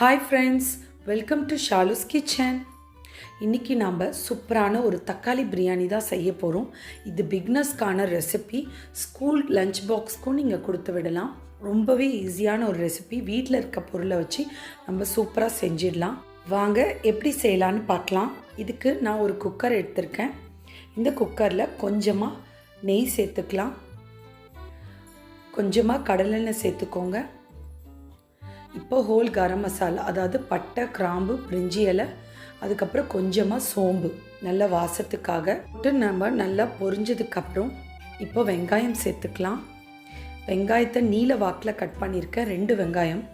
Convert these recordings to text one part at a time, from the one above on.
Hi friends welcome to Shalu's kitchen இன்றைக்கி நாம் சூப்பரான ஒரு தக்காளி பிரியாணி தான் செய்ய போகிறோம் இது பிக்னஸ்க்கான ரெசிபி ஸ்கூல் லஞ்ச் பாக்ஸ்க்கும் நீங்கள் கொடுத்து விடலாம். ரொம்பவே ஈஸியான ஒரு ரெசிபி வீட்டில் இருக்க பொருளை வச்சு நம்ம சூப்பராக செஞ்சிடலாம். வாங்க எப்படி செய்யலான்னு பார்க்கலாம். இதுக்கு நான் ஒரு குக்கர் எடுத்திருக்கேன். இந்த குக்கரில் கொஞ்சமாக நெய் சேர்த்துக்கலாம். கொஞ்சமாக கடலெண்ணெய் சேர்த்துக்கோங்க. இப்போ ஹோல் கரம் மசாலா அதாவது பட்டை கிராம்பு பிரிஞ்சி இலை அதுக்கப்புறம் கொஞ்சமாக சோம்பு. நல்ல வாசத்துக்காக போட்டு நம்ம நல்லா பொரிஞ்சதுக்கப்புறம் இப்போ வெங்காயம் சேர்த்துக்கலாம். வெங்காயத்தை நீல வாக்கில் கட் பண்ணியிருக்கேன் ரெண்டு வெங்காயம்.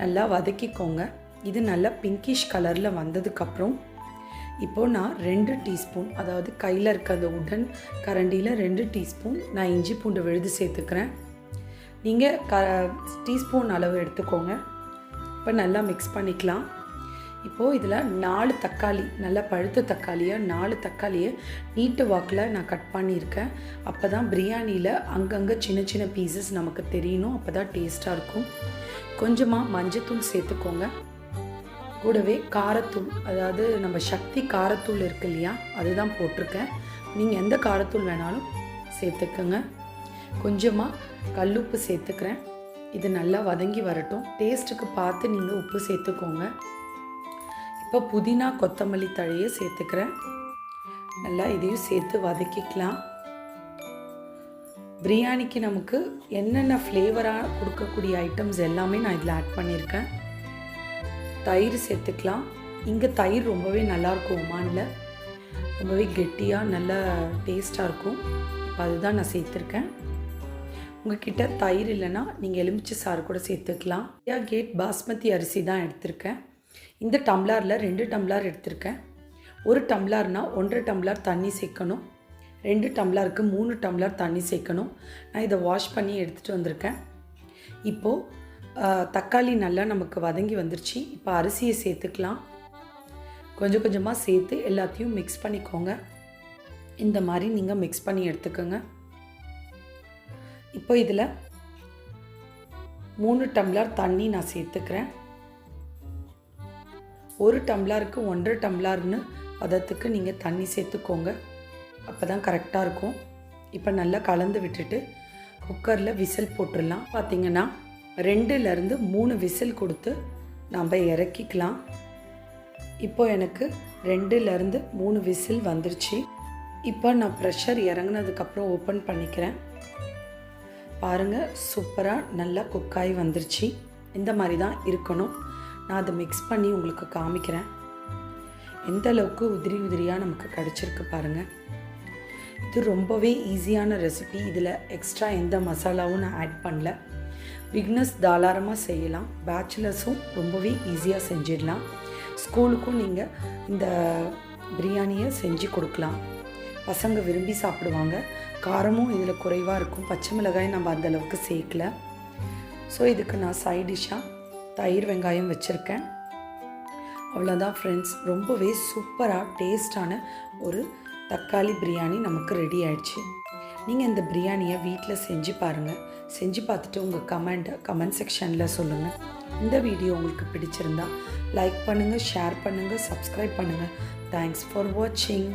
நல்லா வதக்கிக்கோங்க. இது நல்லா பிங்கிஷ் கலரில் வந்ததுக்கப்புறம் இப்போது நான் ரெண்டு டீஸ்பூன் அதாவது கையில் இருக்க அந்த உடன் கரண்டியில் ரெண்டு டீஸ்பூன் நான் இஞ்சி பூண்டு விழுது சேர்த்துக்கிறேன். நீங்கள் க டீஸ்பூன் அளவு எடுத்துக்கோங்க. இப்போ நல்லா மிக்ஸ் பண்ணிக்கலாம். இப்போது இதில் நாலு தக்காளி நல்லா பழுத்த தக்காளியை நாலு தக்காளியை நீட்டு வாக்கில் நான் கட் பண்ணியிருக்கேன். அப்போ தான் பிரியாணியில் அங்கங்கே சின்ன சின்ன பீசஸ் நமக்கு தெரியணும். அப்போ தான் டேஸ்ட்டாக இருக்கும். கொஞ்சமாக மஞ்சத்தூள் சேர்த்துக்கோங்க. கூடவே காரத்தூள் அதாவது நம்ம சக்தி காரத்தூள் இருக்கு இல்லையா அதுதான் போட்டிருக்கேன். நீங்கள் எந்த காரத்தூள் வேணாலும் சேர்த்துக்கோங்க. கொஞ்சமாக கல்லுப்பு சேர்த்துக்கிறேன். இது நல்லா வதங்கி வரட்டும். டேஸ்ட்டுக்கு பார்த்து நீங்கள் உப்பு சேர்த்துக்கோங்க. இப்போ புதினா கொத்தமல்லி தழையை சேர்த்துக்கிறேன். நல்லா இதையும் சேர்த்து வதக்கிக்கலாம். பிரியாணிக்கு நமக்கு என்னென்ன ஃப்ளேவராக கொடுக்கக்கூடிய ஐட்டம்ஸ் எல்லாமே நான் இதில் ஆட் பண்ணியிருக்கேன். தயிர் சேர்த்துக்கலாம். இங்கே தயிர் ரொம்பவே நல்லாயிருக்கும் ஒமானில் ரொம்பவே கெட்டியாக நல்ல டேஸ்ட்டாக இருக்கும். இப்போ அதுதான் நான் சேர்த்துருக்கேன். உங்ககிட்ட தயிர் இல்லைன்னா நீங்கள் எலுமிச்சை சாறு கூட சேர்த்துக்கலாம். இந்தியா கேட் பாஸ்மதி அரிசி தான் எடுத்திருக்கேன். இந்த டம்ளாரில் ரெண்டு டம்ளார் எடுத்திருக்கேன். ஒரு டம்ளார்னால் ஒன்றரை டம்ளார் தண்ணி சேர்க்கணும். ரெண்டு டம்ளாருக்கு மூணு டம்ளார் தண்ணி சேர்க்கணும். நான் இதை வாஷ் பண்ணி எடுத்துகிட்டு வந்திருக்கேன். இப்போது தக்காளி நல்லா நமக்கு வதங்கி வந்துருச்சு. இப்போ அரிசியை சேர்த்துக்கலாம். கொஞ்சம் கொஞ்சமாக சேர்த்து எல்லாத்தையும் மிக்ஸ் பண்ணிக்கோங்க. இந்த மாதிரி நீங்கள் மிக்ஸ் பண்ணி எடுத்துக்கோங்க. இப்போ இதில் மூணு டம்ளர் தண்ணி நான் சேர்த்துக்கிறேன். ஒரு டம்ளருக்கு ஒன்றரை டம்ளர்னு பதத்துக்கு நீங்கள் தண்ணி சேர்த்துக்கோங்க. அப்போ தான் கரெக்டாக இருக்கும். இப்போ நல்லா கலந்து விட்டுட்டு குக்கரில் விசில் போட்டுடலாம். பார்த்திங்கன்னா ரெண்டுலேருந்து மூணு விசில் கொடுத்து நம்ம இறக்கிக்கலாம். இப்போ எனக்கு ரெண்டுலேருந்து மூணு விசில் வந்துருச்சு. இப்போ நான் ப்ரெஷர் இறங்கினதுக்கப்புறம் ஓப்பன் பண்ணிக்கிறேன். பாருங்கள் சூப்பராக நல்லா குக்காகி வந்துருச்சு. இந்த மாதிரி தான் இருக்கணும். நான் அதை மிக்ஸ் பண்ணி உங்களுக்கு காமிக்கிறேன். எந்த அளவுக்கு உதிரி உதிரியாக நமக்கு கிடச்சிருக்கு பாருங்கள் இது ரொம்பவே ஈஸியான ரெசிபி இதில் எக்ஸ்ட்ரா எந்த மசாலாவும் நான் ஆட் பண்ணல. பிக்னஸ் தாராளமாக செய்யலாம். பேச்சுலர்ஸும் ரொம்பவே ஈஸியாக செஞ்சிடலாம். ஸ்கூலுக்கும் நீங்கள் இந்த பிரியாணியை செஞ்சு கொடுக்கலாம். பசங்க விரும்பி சாப்பிடுவாங்க. காரமும் இதில் குறைவாக இருக்கும். பச்சை மிளகாய் நம்ம அந்தளவுக்கு சேர்க்கல. ஸோ இதுக்கு நான் சைட் டிஷ்ஷாக தயிர் வெங்காயம் வச்சுருக்கேன். அவ்வளோதான் ஃப்ரெண்ட்ஸ் ரொம்பவே சூப்பராக டேஸ்டான ஒரு தக்காளி பிரியாணி நமக்கு ரெடி ஆயிடுச்சு. நீங்கள் இந்த பிரியாணியை வீட்டில் செஞ்சு பாருங்கள் செஞ்சு பார்த்துட்டு உங்கள் கமெண்ட்டை கமெண்ட் செக்ஷனில் சொல்லுங்கள் இந்த வீடியோ உங்களுக்கு பிடிச்சிருந்தா லைக் பண்ணுங்கள் ஷேர் பண்ணுங்கள் சப்ஸ்கிரைப் பண்ணுங்கள் தேங்க்ஸ் ஃபார் வாட்சிங்